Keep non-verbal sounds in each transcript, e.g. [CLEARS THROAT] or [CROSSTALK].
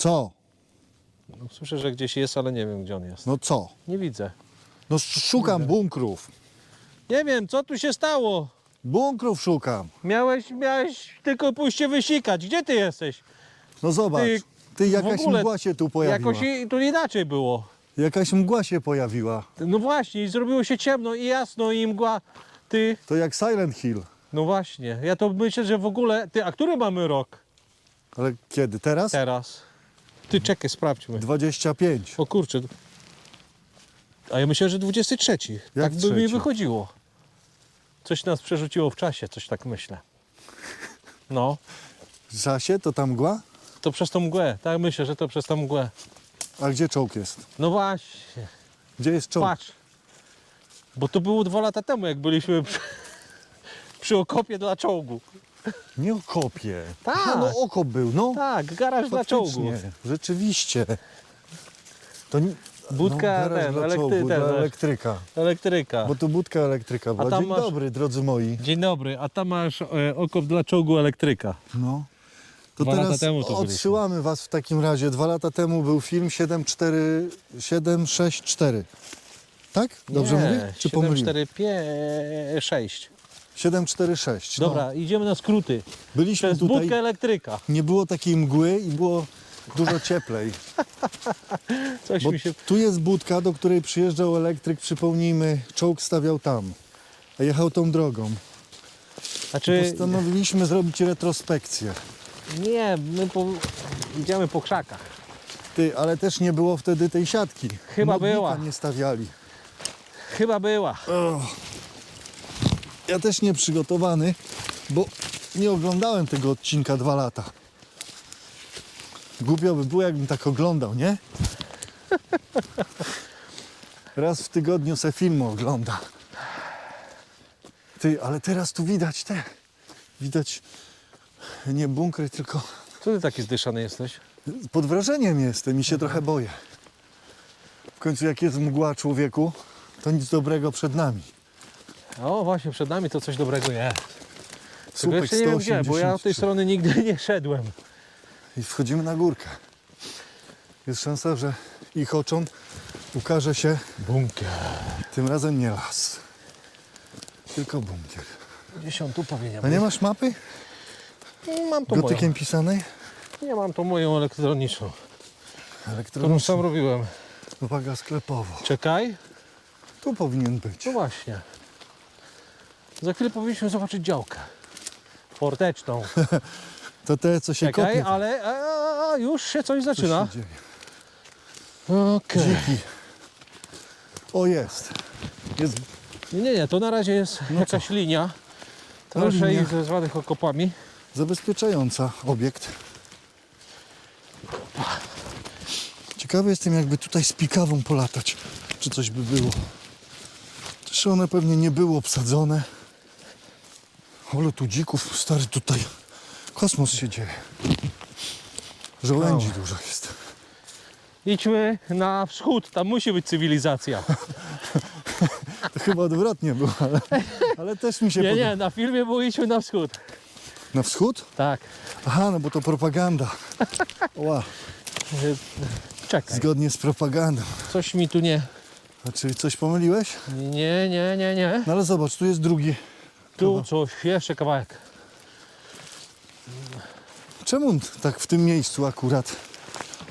Co? No, Słyszę, że gdzieś jest, ale nie wiem, gdzie on jest. No co? Nie widzę. No sz- szukam bunkrów. Nie wiem, co tu się stało? Bunkrów szukam. Miałeś, miałeś tylko pójść się wysikać. Gdzie ty jesteś? No zobacz. Ty- Ty, w jakaś ogóle mgła się tu pojawiła. Jakoś i, tu inaczej było. Jakaś mgła się pojawiła. No właśnie, i zrobiło się ciemno i jasno i mgła. Ty, To jak Silent Hill. no właśnie, ja to myślę, że w ogóle... Ty, a który mamy rok Ale kiedy? Teraz? teraz? Ty, czekaj, sprawdźmy. 25. O kurczę. A ja myślę, że 23. tak by mi trzeci? wychodziło. Coś nas przerzuciło w czasie, coś tak myślę. No, W czasie to tam mgła? to przez tą mgłę. Tak myślę, że to przez tą mgłę. A gdzie czołg jest? No właśnie, Gdzie jest czołg? patrz. Bo to było dwa lata temu, jak byliśmy przy, przy okopie dla czołgu. Nie okopie. Tak. Aha, no okop był, no. Tak, garaż dla czołgu. Faktycznie. Rzeczywiście. To nie... Budka no, garaż ten, dla elektry- czołgu, ten, dla elektryka. Elektryka. Bo tu budka elektryka była. tam Dzień masz- dobry, drodzy moi. Dzień dobry, a tam masz e, okop dla czołgu elektryka. No. To Dwa lata teraz temu to odsyłamy was w takim razie. Dwa lata temu był film 74, 764. Tak? Dobrze mówię? Czy 7, pomyliłem? 4, 5, 6. 746. Dobra, idziemy na skróty. No. Byliśmy Przez tutaj, budkę elektryka. nie było takiej mgły i było dużo cieplej. [LAUGHS] Coś Bo mi się... tu jest budka, do której przyjeżdżał elektryk, przypomnijmy, czołg stawiał tam. A jechał tą drogą. Znaczy, Postanowiliśmy zrobić retrospekcję. nie, my po... idziemy po krzakach. Ty, ale też nie było wtedy tej siatki. Chyba Modlika była. nie stawiali. Chyba była. Ja też nie przygotowany, bo nie oglądałem tego odcinka dwa lata. Głupio by było, jakbym tak oglądał, nie? Raz w tygodniu se film ogląda. Ty, ale teraz tu widać te. Widać nie bunkry, tylko Co ty taki zdyszany jesteś? pod wrażeniem jestem i się trochę boję. W końcu jak jest mgła człowieku, to nic dobrego przed nami. O, właśnie, przed nami to coś dobrego jest. Tylko Słupek jeszcze nie wiem gdzie, bo ja od tej 183. strony nigdy nie szedłem. I wchodzimy na górkę. Jest szansa, że ich oczom ukaże się Bunkier. tym razem nie las, tylko bunkier. Gdzieś on tu powinien A nie masz mapy być. Mam to moją. gotykiem pisanej? Nie mam to moją elektroniczną, którą Elektroniczną. sam robiłem. Uwaga sklepowo. Czekaj. Tu powinien być. No właśnie. Za chwilę powinniśmy zobaczyć działkę. Forteczną. [LAUGHS] To te, co się Czekaj, kopie. ale a, a, już się coś Co zaczyna. się dzieje? Okej. Dziki. O, jest. Jest Nie, nie, nie, to na razie jest No jakaś linia. No, Proszę linia. ze zwanych okopami. zabezpieczająca obiekt. Ciekawy jestem, jakby tutaj z pikawą polatać, czy coś by było. Też one pewnie nie były obsadzone. Ale tu dzików, stary, tutaj kosmos się dzieje. Żołędzi dużo jest. Idźmy na wschód, tam musi być cywilizacja. [LAUGHS] To chyba odwrotnie było, ale, ale też mi się Nie, podoba. nie, na filmie było idźmy na wschód. Na wschód? Tak. Aha, no bo to propaganda. [LAUGHS] Ła, Czekaj, zgodnie z propagandą. coś mi tu nie... A czy coś pomyliłeś? Nie, nie, nie, nie. No ale zobacz, tu jest drugi. Tu coś, jeszcze kawałek. Czemu tak w tym miejscu akurat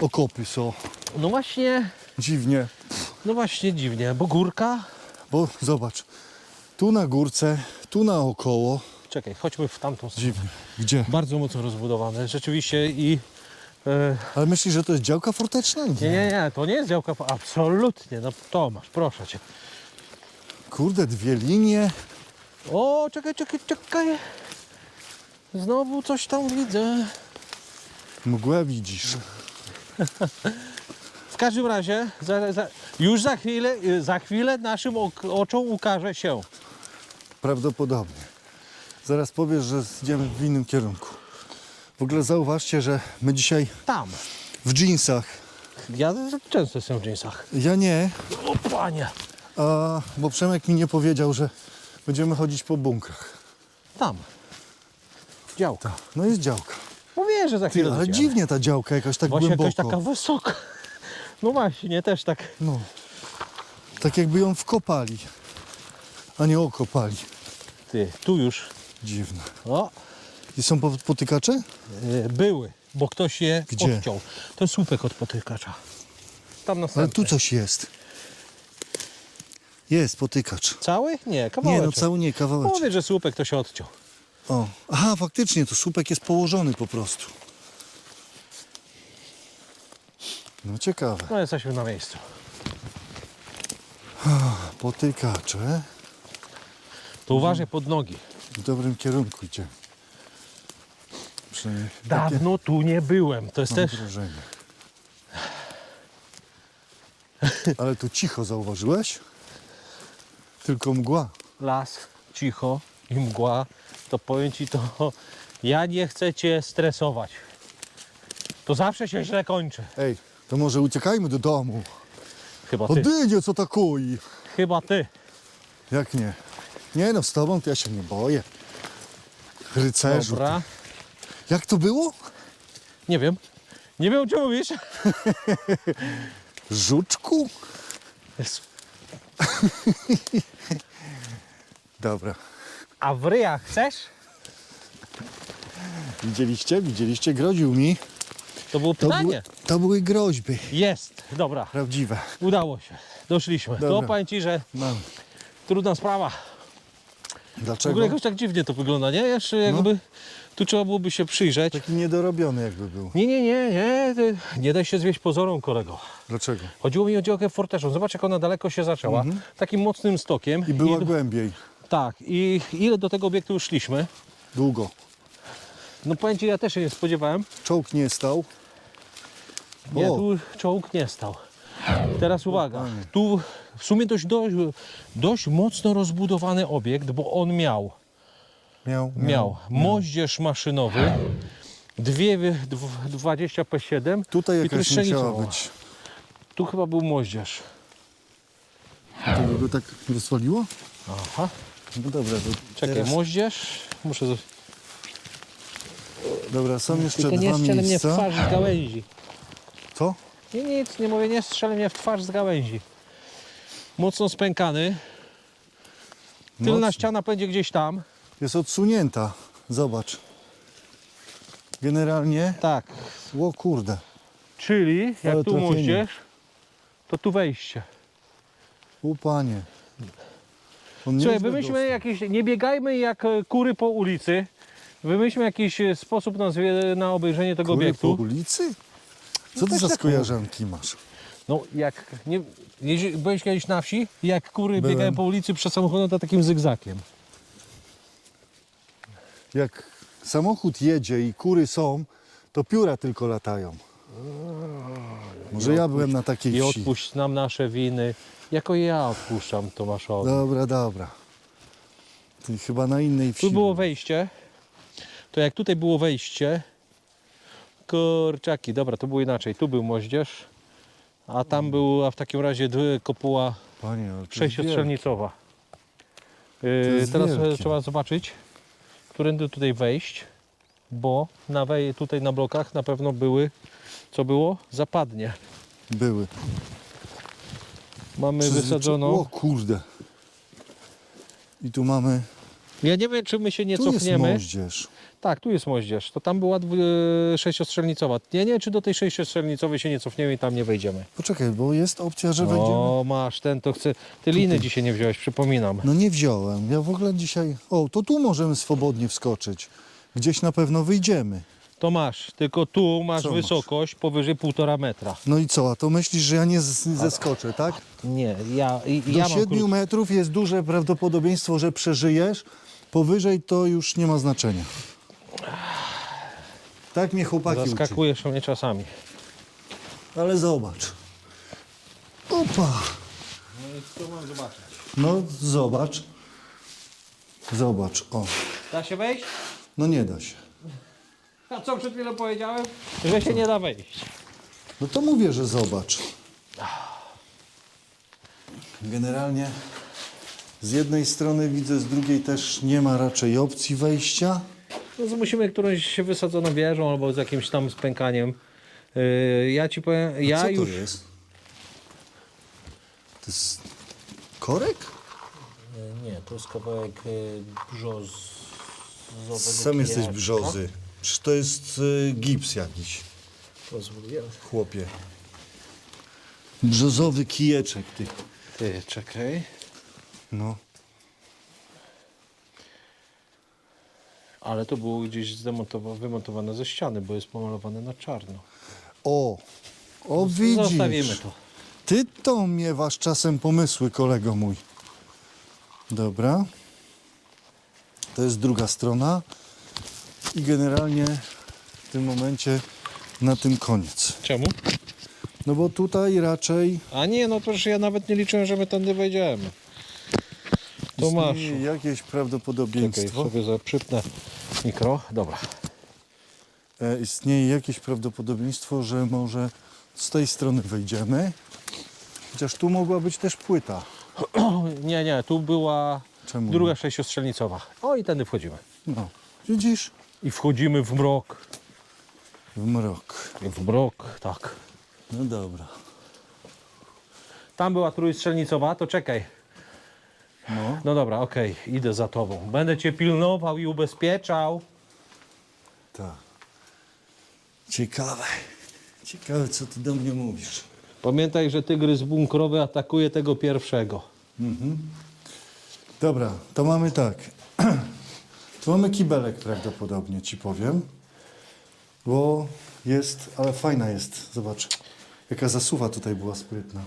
okopy są? No właśnie, Dziwnie, no właśnie dziwnie, bo górka... bo zobacz, tu na górce, tu naokoło. Czekaj, chodźmy w tamtą stronę. Dziwnie. Gdzie? Bardzo mocno rozbudowane, rzeczywiście i... E, Ale myślisz, że to jest działka forteczna? nie, nie, nie, to nie jest działka, absolutnie, no Tomasz, proszę Cię. Kurde, dwie linie. O, czekaj, czekaj, czekaj. Znowu coś tam widzę. Mgłę widzisz. W każdym razie, za, za, już za chwilę, za chwilę naszym ok, oczom ukaże się. Prawdopodobnie. Zaraz powiesz, że idziemy w innym kierunku. W ogóle zauważcie, że my dzisiaj Tam. w jeansach. Ja często jestem w jeansach. Ja nie, O panie. a, bo Przemek mi nie powiedział, że będziemy chodzić po bunkrach. Tam. Działka. No jest działka. Mówię że za chwilę Ty, ale dziwnie ta działka jakaś tak Właśnie głęboko. jakaś taka wysoka. [LAUGHS] No właśnie, też tak. No. Tak jakby ją wkopali, a nie okopali. Ty, tu już. Dziwne. O, I są po- potykacze? e, były, bo ktoś je Gdzie? odciął. To jest słupek od potykacza. Tam na Ale tu coś jest. Jest potykacz. Cały? Nie, Nie, kawałek. no cały nie, kawałeczek. Powiedz, że słupek to się odciął. O. Aha, faktycznie, to słupek jest położony po prostu. No ciekawe. No jesteśmy na miejscu. Potykacze. To uważaj pod nogi. W dobrym kierunku idzie. Przynajmniej Dawno tu nie byłem. To jest mam też. wrażenie. Ale tu cicho zauważyłeś? Tylko mgła. las, cicho i mgła, to powiem ci to, ja nie chcę cię stresować. To zawsze się źle kończy. Ej, to może uciekajmy do domu. Chyba ty. Odynie, co takoi. Chyba ty. Jak nie? Nie no, z tobą to ja się nie boję. Rycerzu. Dobra. ty. Jak to było? Nie wiem. Nie wiem, o czym mówisz. [LAUGHS] Żuczku? Jest- [LAUGHS] Dobra. A w ryjach chcesz? Widzieliście? Widzieliście? Groził mi. To było To, pytanie. były, to były groźby. Jest. Dobra. Prawdziwe. Udało się. Doszliśmy. To Dobra. powiem ci, że Mam. trudna sprawa. W Dlaczego? ogóle jakoś tak dziwnie to wygląda, nie? Jeszcze jakby tu trzeba byłoby się przyjrzeć. Taki niedorobiony jakby był. Nie, nie, nie, nie. ty- Nie daj się zwieść pozorom, kolego. Dlaczego? Chodziło mi o działkę forteczą. Zobacz, jak ona daleko się zaczęła. Takim mocnym stokiem. Mhm. I była głębiej. tak. I ile do tego obiektu już szliśmy? Długo. No powiem Ci, ja też się nie spodziewałem. Czołg nie stał. Nie, O. tu czołg nie stał. Teraz uwaga. Tu w sumie dość, dość, dość mocno rozbudowany obiekt, bo on miał, Miał. miał moździerz maszynowy, dwie dw- 20 P7 Tutaj i jakaś musiała być. Tu chyba był moździerz. To by go tak rozwaliło? Aha. No dobra, to Czekaj, teraz... moździerz. Muszę. z- Dobra, są jeszcze Tylko nie dwa strzelę mnie w miejsca. twarz z gałęzi. Co? Nie, nic, nie mówię, nie strzelę mnie w twarz z gałęzi. Mocno spękany. Tylna Mocno. ściana będzie gdzieś tam. Jest odsunięta. Zobacz. Generalnie. Tak. O kurde. Czyli jak Ale tu trafienie. moździerz, to tu wejście. U panie. On Słuchaj, nieźle wymyślmy jakieś, nie biegajmy jak e, kury po ulicy. Wymyślmy jakiś e, sposób na, zwie- na obejrzenie tego Kury obiektu. po ulicy? Co ty też za tak skojarzanki masz? No jak, nie, jeździ- byłeś kiedyś na wsi? Jak kury Byłem. biegają po ulicy przed samochodem, to takim zygzakiem. Jak samochód jedzie i kury są, to pióra tylko latają. Może ja byłem na takiej I wsi. odpuść nam nasze winy. Jako ja odpuszczam Tomaszowi. Dobra, dobra. Ty chyba na innej wsi. Tu było wejście. To jak tutaj było wejście. Kurczaki, dobra, to było inaczej. Tu był moździerz. A tam była w takim razie dwie- kopuła Panie, ale to jest sześciostrzelnicowa. Yy, jest teraz e, wielkie. trzeba zobaczyć, którędy tutaj wejść, bo na wej, tutaj na blokach na pewno były, co było? Zapadnie. Były. Mamy Przyzwycza- wysadzoną. O kurde. I tu mamy. Ja nie wiem, czy my się nie tu jest cofniemy. moździerz. Tak, tu jest moździerz. To tam była dwu- e, sześciostrzelnicowa. Nie, nie, czy do tej sześciostrzelnicowej się nie cofniemy i tam nie wejdziemy. Poczekaj, bo jest opcja, że wejdziemy. O, masz, ten to chce. Ty liny dzisiaj nie wziąłeś, przypominam. No nie wziąłem. Ja w ogóle dzisiaj. O, to tu możemy swobodnie wskoczyć. Gdzieś na pewno wyjdziemy. To masz, tylko tu masz Co masz? wysokość powyżej półtora metra. No i co? A to myślisz, że ja nie z- zeskoczę, tak? Nie, ja, i, Do ja mam 7 krót- metrów jest duże prawdopodobieństwo, że przeżyjesz. Powyżej to już nie ma znaczenia. Tak mnie chłopaki uczy. Zaskakujesz mnie czasami. Ale zobacz. Opa. No i co mam zobaczyć? No zobacz. Zobacz, o. Da się wejść? No nie da się. A co przed chwilą powiedziałem? Że się nie da wejść. No to mówię, że zobacz. Generalnie z jednej strony widzę, z drugiej też nie ma raczej opcji wejścia. No, musimy którąś wysadzoną wieżą albo z jakimś tam spękaniem. Yy, ja ci powiem, A ja co już... to jest? To jest korek? Nie, to jest kawałek brzoz... Sam jesteś brzozy. Przecież to jest y, gips jakiś, chłopie. Brzozowy kijeczek, ty. Ty, czekaj. No. Ale to było gdzieś wymontowane ze ściany, bo jest pomalowane na czarno. O, o widzisz. Zostawimy to. Ty to miewasz czasem pomysły, kolego mój. Dobra. To jest druga strona. I generalnie w tym momencie na tym koniec. Czemu? No bo tutaj raczej A nie, no przecież ja nawet nie liczyłem, że my tędy wejdziemy. To masz. istnieje jakieś Czekaj, prawdopodobieństwo. sobie za- przypnę mikro. Dobra. E, istnieje jakieś prawdopodobieństwo, że może z tej strony wejdziemy. Chociaż tu mogła być też płyta. [CLEARS THROAT] Nie, nie, tu była Czemu? druga sześciostrzelnicowa. O i tędy wchodzimy. No. Widzisz? I wchodzimy w mrok. W mrok. W mrok, tak. No dobra. Tam była trójstrzelnicowa, to czekaj. No. No dobra, okej, idę za tobą. Będę cię pilnował i ubezpieczał. Tak. Ciekawe. Ciekawe, co ty do mnie mówisz. Pamiętaj, że tygrys bunkrowy atakuje tego pierwszego. Dobra, to mamy tak. [CLEARS THROAT] Tu mamy kibelek prawdopodobnie, ci powiem. Bo jest, ale fajna jest. Zobacz, jaka zasuwa tutaj była sprytna.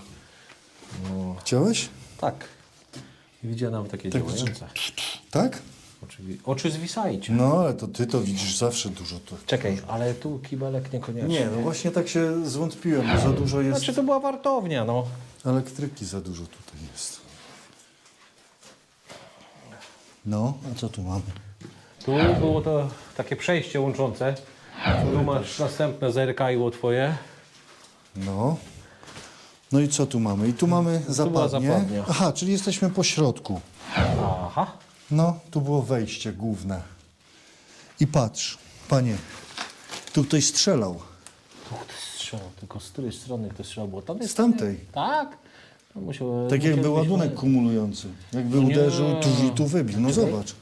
Chciałeś? Tak. I widziałem takie Tak, działające. Tak? Oczywi- Oczy zwisajcie. No, ale to ty to widzisz zawsze dużo. To. Czekaj, ale tu kibelek niekoniecznie. Nie, no właśnie tak się zwątpiłem, bo za dużo jest. Znaczy to była wartownia, no. Elektryki za dużo tutaj jest. No, a co tu mamy? Tu było to takie przejście łączące. Tu masz następne zerkajło twoje. No. No i co tu mamy? I tu mamy zapadnie. zapadnia. Aha, czyli jesteśmy po środku. Aha. No, tu było wejście główne. I patrz, panie, tu ktoś strzelał. Tu ktoś strzelał, tylko z której strony ktoś strzelał? Bo tam Z jest... tamtej. Tak? No musiał, Tak jakby musiał być- ładunek kumulujący. Jakby Nie. uderzył tu i tu wybił. No Czekaj. zobacz.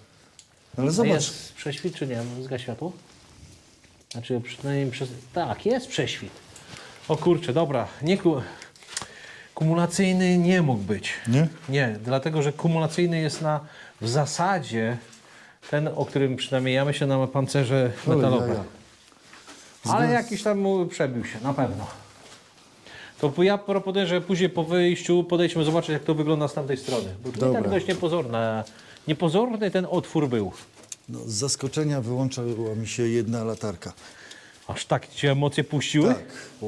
Ale zobacz. Jest prześwit czy nie? Zgaś światło? Znaczy przynajmniej przez... Tak, jest prześwit. O kurczę, dobra. Nie ku... Kumulacyjny nie mógł być. Nie? Nie, dlatego że kumulacyjny jest na w zasadzie ten, o którym przynajmniej ja myślę na pancerze jaja. Ale jakiś tam mu przebił się, na pewno. To ja proponuję, że później po wyjściu podejdźmy zobaczyć, jak to wygląda z tamtej strony. Bo Dobra. tak dość niepozorne. Niepozorny ten otwór był. No, z zaskoczenia wyłączyła mi się jedna latarka. Aż tak cię emocje puściły? Tak.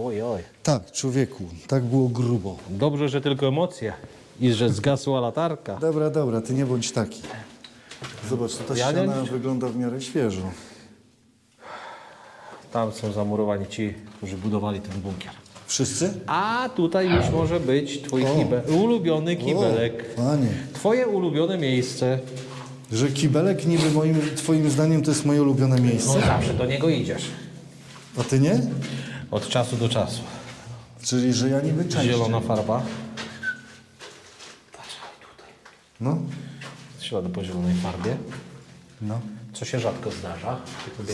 Oj, oj. Tak, człowieku, tak było grubo. Dobrze, że tylko emocje. I że zgasła latarka. Dobra, dobra, ty nie bądź taki. Zobacz, to ta Ja nie- ściana wygląda w miarę świeżo. Tam są zamurowani ci, którzy budowali ten bunkier. Wszyscy? A tutaj już może być twój O. kibe, ulubiony kibelek. O, panie, Twoje ulubione miejsce. że kibelek niby moim, twoim zdaniem to jest moje ulubione No miejsce, zawsze do niego idziesz. A ty nie? Od czasu do czasu. Czyli, że ja niby częściej. Zielona farba. No, Ślady po zielonej farbie. no. Co się rzadko zdarza.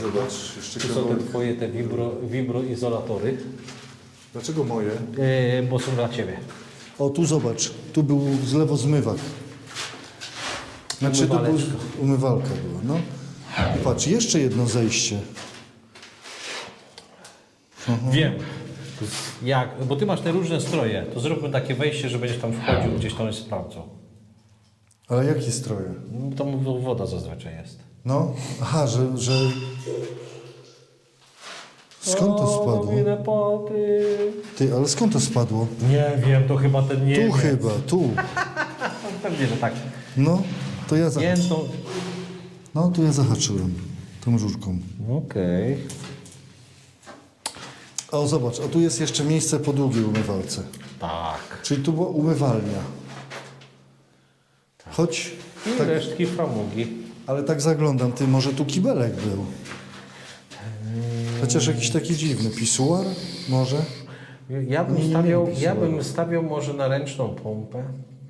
Zobacz, jeszcze Tu są te kawałek. twoje te wibro, wibroizolatory, Dlaczego moje? yy, bo są dla ciebie. O, tu zobacz, tu był z lewo zmywak. Znaczy, to był Umywaleczka. umywalka była, no. I patrz, jeszcze jedno zejście. Wiem. Jak, bo ty masz te różne stroje, to zróbmy takie wejście, że będziesz tam wchodził, gdzieś tam jest sprawdzą. Ale jakie stroje? Tam woda zazwyczaj jest. No, aha, że, że... Skąd to spadło? Ty, ale skąd to spadło? Nie wiem, to chyba ten nie Tu chyba, tu. [LAUGHS] Pewnie, że tak. No, to ja zahaczyłem. Jętą. No, tu ja zahaczyłem tą rurką. Okej. O, zobacz, a tu jest jeszcze miejsce po długiej umywalce. Tak. Czyli tu była umywalnia. Choć, I tak, resztki framugi. Ale tak zaglądam, ty, może tu kibelek był. Chociaż jakiś taki dziwny. Pisuar? Może? Ja bym, Nie, stawiał, ja bym stawiał może na ręczną pompę.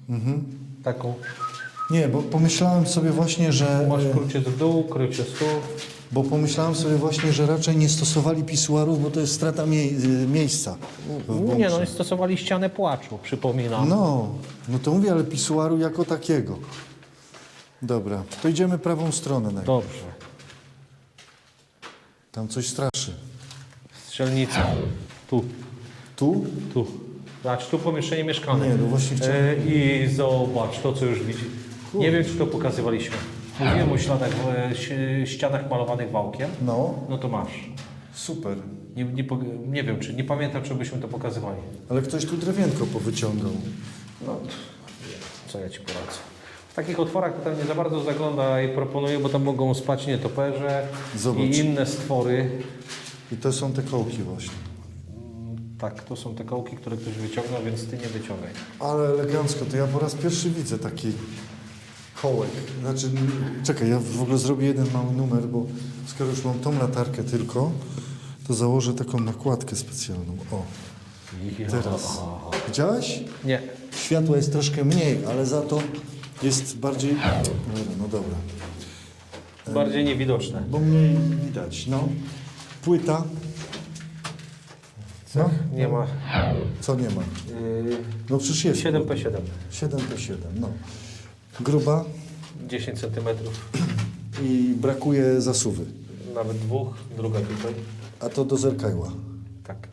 Mhm. Taką. Nie, bo pomyślałem sobie właśnie, że... Masz e, krucie z dół, krucie z tyłu. Bo pomyślałem sobie właśnie, że raczej nie stosowali pisuarów, bo to jest strata mie y, miejsca. Nie no, i stosowali ścianę płaczu, przypominam. No, no to mówię, ale pisuaru jako takiego. Dobra, to idziemy prawą stronę. najpierw. Dobrze. Tam coś straszy. Strzelnica. Tu, Tu? tu. Znaczy tu pomieszczenie mieszkalne. Nie, no właśnie chciałem- E, I zobacz to, co już widzi. Nie wiem, czy to pokazywaliśmy. Mówiłem o śladach, w e, ścianach malowanych wałkiem. No, No to masz. super. Nie, nie, po- nie wiem, czy nie pamiętam, czy byśmy to pokazywali. Ale ktoś tu drewienko powyciągał. No, co ja ci poradzę. W takich otworach to tam nie za bardzo zagląda i proponuję, bo tam mogą spać nietoperze Zobacz. i inne stwory. I to są te kołki właśnie. Tak, to są te kołki, które ktoś wyciągnął, więc ty nie wyciągaj. Ale elegancko, to ja po raz pierwszy widzę taki kołek. Znaczy, czekaj, ja w ogóle zrobię jeden mały numer, bo skoro już mam tą latarkę tylko, to założę taką nakładkę specjalną. O, teraz. Widziałeś? Nie. Światła jest troszkę mniej, ale za to jest bardziej... Dobra, no dobra. Bardziej niewidoczne. Bo mniej widać, no. Płyta. No, Nie ma. co nie ma? Yy, No przecież jest. 7p7. 7P7, no. Gruba 10 cm. i brakuje zasuwy. Nawet dwóch. Druga tutaj. A to do zerkajła. Tak.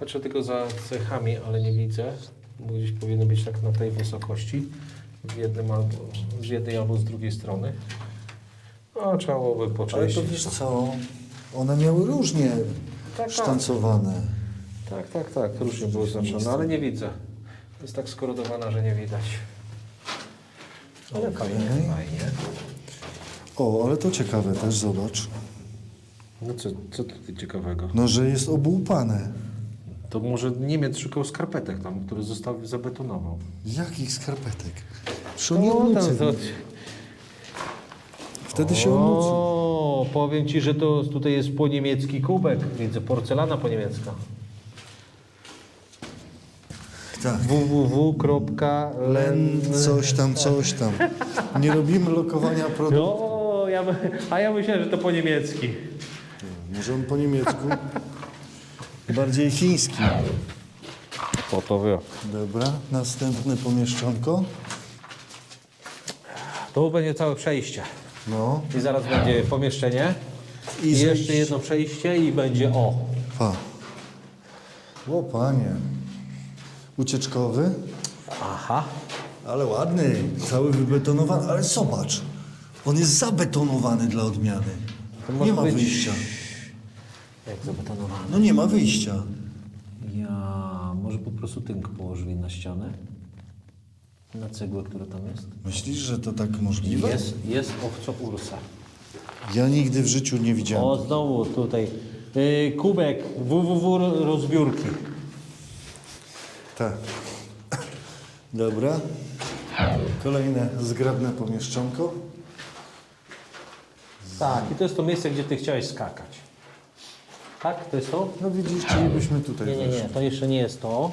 Patrzę tylko za cechami, ale nie widzę. Bo gdzieś powinno być tak na tej wysokości. W, jednym albo, z jednej albo z drugiej strony. No, trzeba byłoby Ale to poczyścić. wiesz co, one miały różnie Tak, tak. sztancowane. Tak, tak, tak. Różnie było znaczone, ale nie widzę. Jest tak skorodowana, że nie widać. Ale fajnie, fajnie. O, ale to ciekawe też, zobacz. No co, co tu ciekawego? No, że jest obłupane. To może Niemiec szukał skarpetek tam, który został zabetonował. Jakich skarpetek? Przecież oni O, odnucą. tam, to... Wtedy się odnucą. O, powiem Ci, że to tutaj jest po niemiecki kubek. Widzę, porcelana po niemiecka. Tak. Len, coś tam, coś tam. Nie robimy lokowania produktu. No, ja, my- a ja myślałem, że to po niemiecki. Może on po niemiecku? Bardziej chiński. Po to wie. Dobra, następne pomieszczonko. To będzie całe przejście. No, I zaraz będzie pomieszczenie. I I, jeszcze zejście. jedno przejście i będzie o. pa. O panie. Ucieczkowy, Aha. ale ładny, cały wybetonowany. Ale zobacz, on jest zabetonowany dla odmiany. Nie ma być- wyjścia. Jak zabetonowany. No nie ma wyjścia. Ja, może po prostu tynk położyli na ścianę. Na cegłę, która tam jest. Myślisz, że to tak możliwe? Jest, jest owco ursa. Ja nigdy w życiu nie widziałem. O, znowu tutaj. Y, kubek www rozbiórki. Tak. Dobra. Kolejne zgrabne pomieszczonko. Tak, i to jest to miejsce, gdzie ty chciałeś skakać. Tak, to jest to? No widzisz, czyli byśmy tutaj Nie, nie, nie, to jeszcze nie jest to.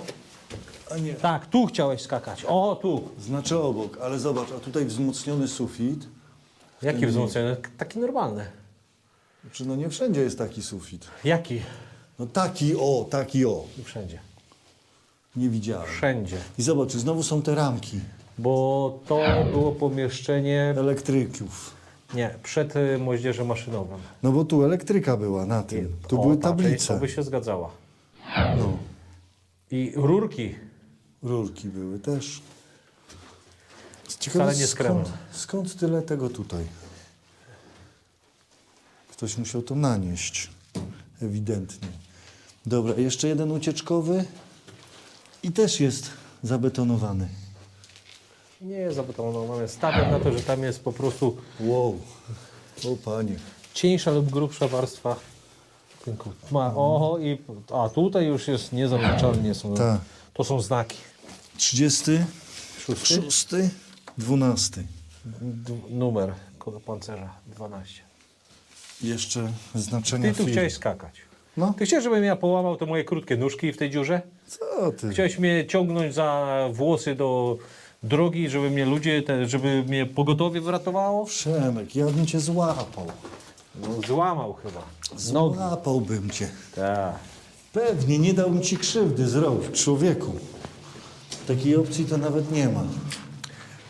A nie. Tak, tu chciałeś skakać. O, tu. Znaczy obok, ale zobacz, a tutaj wzmocniony sufit. Jaki wzmocniony? Taki normalny. Znaczy, no nie wszędzie jest taki sufit. Jaki? No taki o, taki o. Wszędzie. Nie widziałem. Wszędzie. I zobacz, znowu są te ramki Bo to było pomieszczenie, elektryków. nie, przed y, moździerzem maszynowym. No bo tu elektryka była na tym. Tu O, były ta część tablice. To by się zgadzała. No, I rurki. rurki były też. Wcale nie skąd, skąd tyle tego tutaj? Ktoś musiał to nanieść. Ewidentnie. Dobra, jeszcze jeden ucieczkowy. I też jest zabetonowany. Nie jest zabetonowane. Stawiam na to, że tam jest po prostu Wow. O panie. cieńsza lub grubsza warstwa tynku. Ma, oho, i, a tutaj już jest niezaliczalnie. Są, Tak. To są znaki. 30, Szósty? 6, 12. D- numer ko- pancerza 12. Jeszcze znaczenia Ty tu firm. chciałeś skakać. No, Ty chciałeś, żebym ja połamał te moje krótkie nóżki w tej dziurze? co ty? Chciałeś mnie ciągnąć za włosy do drogi, żeby mnie ludzie, te, żeby mnie pogotowie wyratowało? Przemek, ja bym cię złapał. No, złamał chyba. Złapałbym cię. tak. Pewnie, nie dałbym ci krzywdy zrobić, człowieku. Takiej opcji to nawet nie ma.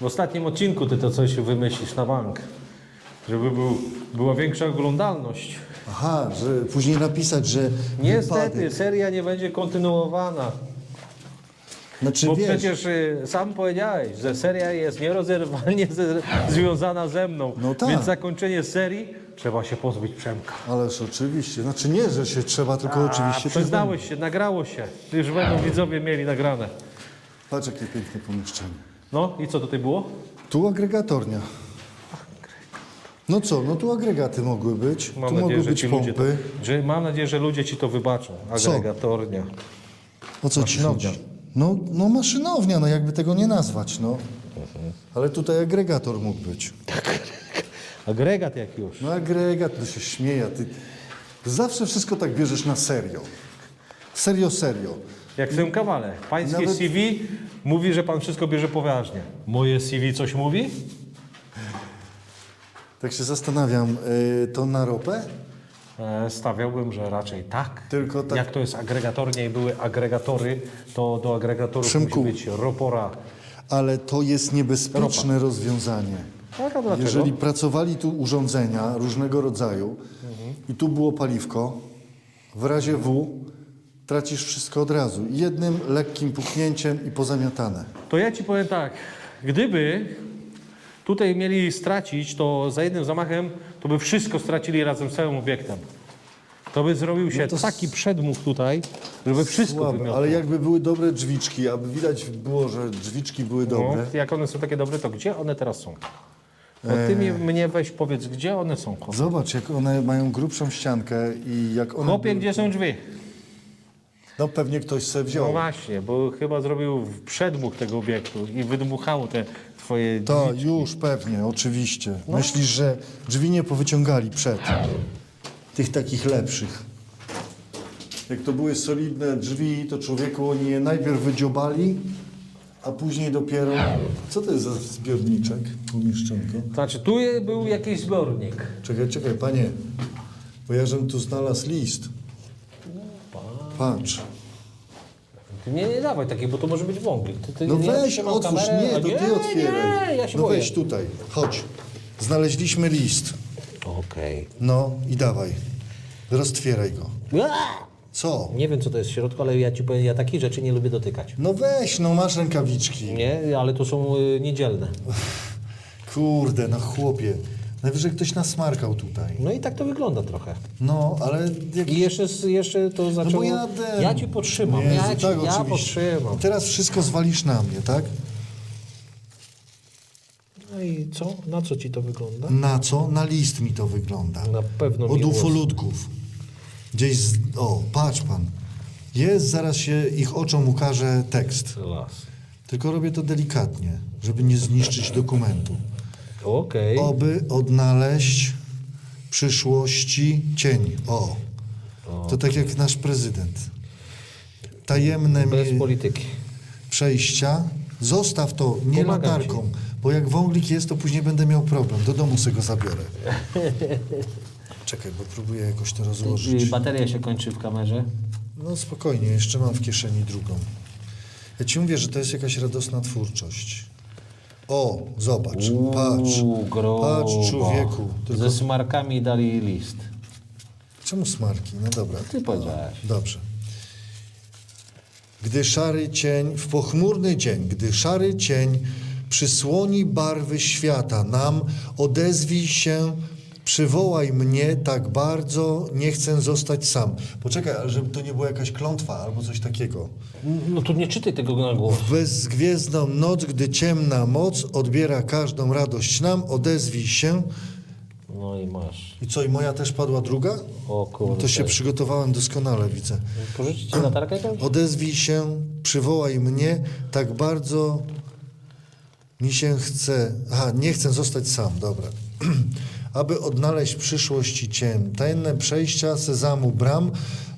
W ostatnim odcinku ty to coś wymyślisz na bank. Żeby był, była większa oglądalność. Aha, że później napisać, że Niestety, wypadek. seria nie będzie kontynuowana. Znaczy Bo wiesz, przecież y, sam powiedziałeś, że seria jest nierozerwalnie ze, związana ze mną. No tak. Więc zakończenie serii trzeba się pozbyć Przemka. ależ oczywiście, znaczy nie, że się trzeba, tylko oczywiście... przyznałeś się, nagrało się. Już będą widzowie mieli nagrane. Patrz, jakie piękne pomieszczenie. No i co tutaj było? Tu agregatornia. No co, no tu agregaty mogły być, Mam tu nadzieję, mogły być ludzie pompy. że, mam nadzieję, że ludzie ci to wybaczą. Co? Agregatornia. O co ci Maszynownia. chodzi? No, no maszynownia, no jakby tego nie nazwać, no. Ale tutaj agregator mógł być. [LAUGHS] Agregat jak już. No agregat, to się śmieje, ty zawsze wszystko tak bierzesz na serio. Serio, serio. Jak w tym kawale. Pańskie Nawet- CV mówi, że pan wszystko bierze poważnie. Moje CV coś mówi? Tak się zastanawiam, y, to na ropę? E, Stawiałbym, że raczej tak. Tylko tak- Jak to jest agregatornia i były agregatory, to do agregatorów Przemku. musi być ropora. Ale to jest niebezpieczne rozwiązanie. Tak, a dlaczego? Jeżeli pracowali tu urządzenia różnego rodzaju i tu było paliwko, w razie W tracisz wszystko od razu. Jednym lekkim puknięciem i pozamiatane. To ja ci powiem tak. Gdyby tutaj mieli stracić, to za jednym zamachem to by wszystko stracili razem z całym obiektem. To by zrobił się No to taki przedmuch tutaj, żeby wszystko Słabe, wymiotło. ale jakby były dobre drzwiczki, aby widać było, że drzwiczki były dobre. No, jak one są takie dobre, to gdzie one teraz są? No ty mi, mnie weź powiedz, gdzie one są? chłopie? Zobacz, jak one mają grubszą ściankę i jak one... Chłopie, były- gdzie są drzwi? No pewnie ktoś se No wziął. właśnie, bo chyba zrobił przedmuch tego obiektu i wydmuchało te twoje To drzwi. już pewnie, oczywiście. Myślisz, że drzwi nie powyciągali przed tych takich lepszych. Jak to były solidne drzwi, to człowieku oni je najpierw wydziobali, a później dopiero... Co to jest za zbiorniczek, umieszczonko? Znaczy, tu je- był jakiś zbiornik. Czekaj, czekaj, panie, bo ja żem tu znalazł list. Patrz. Ty mnie nie dawaj takiej, bo to może być wąglik. Ty, ty, No ja weź, trzymam otwórz, kamerę, nie, a to ty otwieraj. Nie, ja się no boję. weź tutaj, chodź. Znaleźliśmy list. Okej. No i dawaj. Roztwieraj go. Co? Nie wiem, co to jest w środku, ale ja ci powiem, ja takich rzeczy nie lubię dotykać. No weź, no masz rękawiczki. Nie, ale to są y, niedzielne. Kurde, no chłopie. Najwyżej ktoś nasmarkał tutaj. No i tak to wygląda trochę. No, ale... Jak... I jeszcze, jeszcze to No zaczęło... bo ja... den- ja ci podtrzymam, Jezu, ja, ci, tak, ja podtrzymam. I teraz wszystko zwalisz na mnie, tak? No i co? Na co ci to wygląda? Na co? Na list mi to wygląda. Na pewno Od miłość. ufolutków. Gdzieś z... O, patrz pan. Jest, zaraz się ich oczom ukaże tekst. Tylko robię to delikatnie, żeby nie zniszczyć dokumentu. Okej. Oby odnaleźć w przyszłości cień. O. To tak jak nasz prezydent. Tajemne Bez mi polityki. przejścia. Zostaw to nie Pomagam latarką, bo jak wąglik jest, to później będę miał problem. Do domu sobie go zabiorę. [LAUGHS] Czekaj, bo próbuję jakoś to rozłożyć. Bateria się kończy w kamerze. No spokojnie, jeszcze mam w kieszeni drugą. Ja ci mówię, że to jest jakaś radosna twórczość. O, zobacz, patrz. Uuu, groba. Patrz, człowieku. Tylko Ze smarkami dali list. czemu smarki? No dobra. Ty powiedziałeś. Dobrze. Gdy szary cień, w pochmurny dzień, gdy szary cień przysłoni barwy świata nam, odezwij się, przywołaj mnie tak bardzo, nie chcę zostać sam. Poczekaj, ale żeby to nie była jakaś klątwa albo coś takiego. No to nie czytaj tego na głos. W bezgwiezdną noc, gdy ciemna moc odbiera każdą radość nam, odezwij się. No i masz. I co, i moja też padła druga? O kurde. To się przygotowałem doskonale, widzę. Pożyczyć ci latarkę jakąś? Odezwij się, przywołaj mnie, tak bardzo mi się chce. Aha, nie chcę zostać sam, dobra. [CLEARS THROAT] Aby odnaleźć przyszłość i ciem, tajemne przejścia sezamu bram,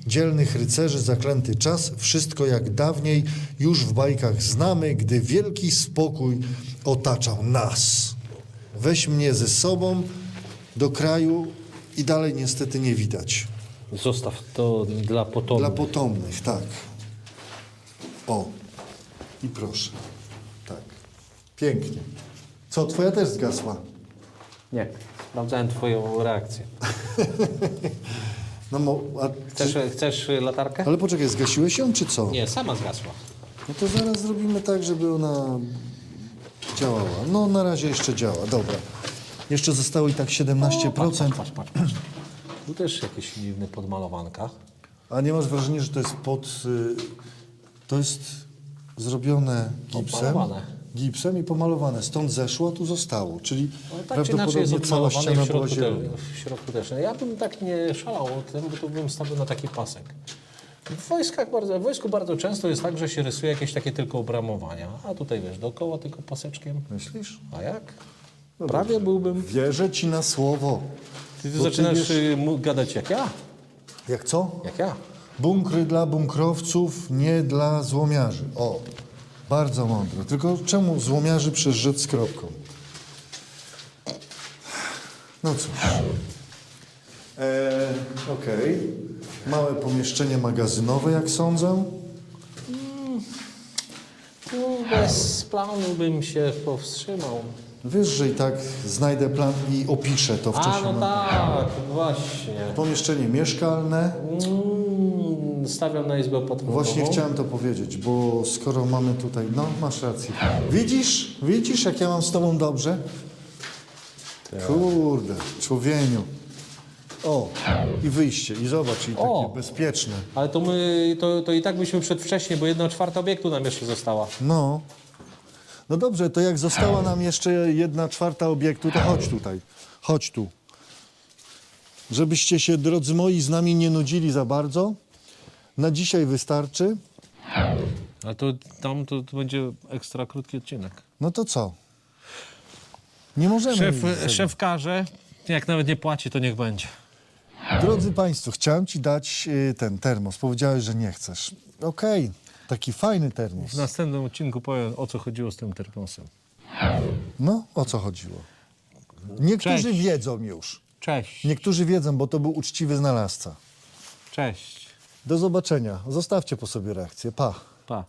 dzielnych rycerzy, zaklęty czas, wszystko jak dawniej już w bajkach znamy, gdy wielki spokój otaczał nas. Weź mnie ze sobą do kraju i dalej niestety nie widać. Zostaw to dla potomnych. Dla potomnych, tak. O, i proszę. Tak. Pięknie. Co, twoja też zgasła? Nie, sprawdzałem twoją reakcję. [LAUGHS] No, mo, a, Chcesz, chcesz latarkę? ale poczekaj, zgasiłeś ją, czy co? Nie, sama zgasła. No to zaraz zrobimy tak, żeby ona działała. No, na razie jeszcze działa, dobra. Jeszcze zostało i tak 17%. Patrz, patrz, patrz. Tu też jakieś dziwne podmalowanka. A nie masz wrażenia, że to jest pod... Y, to jest zrobione gipsem. Pomalowane. Gipsem i pomalowane. Stąd zeszło, a tu zostało. Czyli No, tak czy inaczej jest prawdopodobnie cała odmalowane ściana w była środku, zielona. w środku też. Ja bym tak nie szalał o tym, bo to bym stawił na taki pasek. W wojskach bardzo, w wojsku bardzo często jest tak, że się rysuje jakieś takie tylko obramowania. A tutaj wiesz, dookoła tylko paseczkiem. Myślisz? A jak? Prawie byłbym. Wierzę ci na słowo. Ty, Bo ty zaczynasz wiesz- y, mu- gadać jak ja. Jak co? Jak ja. Bunkry dla bunkrowców, nie dla złomiarzy. O, bardzo mądre. Tylko czemu złomiarzy przez rzecz z kropką? No cóż. E, Okej. Małe pomieszczenie magazynowe, jak sądzę. Tu bez planu bym się powstrzymał. Wiesz, że i tak znajdę plan i opiszę to A wcześniej. no tak, właśnie. Pomieszczenie mieszkalne. Mm, stawiam na izbę podwórkową. Właśnie chciałem to powiedzieć, bo skoro mamy tutaj... No, masz rację. Widzisz? Widzisz, jak ja mam z tobą dobrze? Kurde, człowieniu. O, i wyjście, i zobacz, i takie O. bezpieczne. Ale to my, to, to i tak byśmy przedwcześnie, bo jedna czwarta obiektu nam jeszcze została. No. No dobrze, to jak została nam jeszcze jedna czwarta obiektu, to chodź tutaj. Chodź tu. Żebyście się, drodzy moi, z nami nie nudzili za bardzo. Na dzisiaj wystarczy. Ale to tam to, to będzie ekstra krótki odcinek. No to co? Nie możemy. Szef, szef każe, jak nawet nie płaci, to niech będzie. Drodzy Państwo, chciałem Ci dać y, ten termos. Powiedziałeś, że nie chcesz. Okej, taki fajny termos. W następnym odcinku powiem, o co chodziło z tym termosem. No, o co chodziło? Niektórzy Cześć. wiedzą już. Cześć. Niektórzy wiedzą, bo to był uczciwy znalazca. Cześć. Do zobaczenia. Zostawcie po sobie reakcję. Pa. Pa.